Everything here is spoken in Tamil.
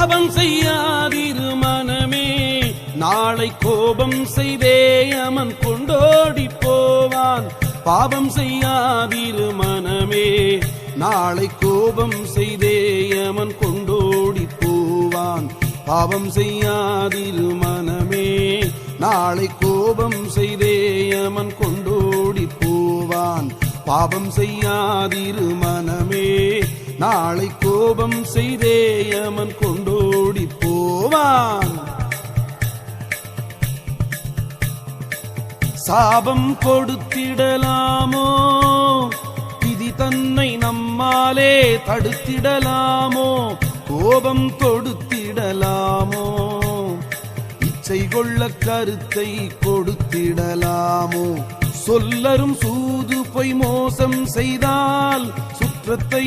பாவம் செய்யாதிரு மனமே. நாளை கோபம் செய்தே அமன் கொண்டோடி போவான். பாவம் செய்யாதிரு மனமே. நாளை கோபம் செய்தே அமன் கொண்டோடி போவான். பாவம் செய்யாதிரு மனமே. நாளை கோபம் செய்தே அமன் கொண்டோடி போவான். பாவம் செய்யாதிரு மனமே. நாளை கோபம் செய்தே அமன் கொண்டோடி போவான் சாபம் கொடுத்திடலாமோ? விதி தன்னை நம்மாலே தடுத்திடலாமோ? கோபம் கொடுத்திடலாமோ? இச்சை கொள்ள கருத்தை கொடுத்திடலாமோ? சொல்லரும் சூது பொய் மோசம் செய்தால் சுற்றத்தை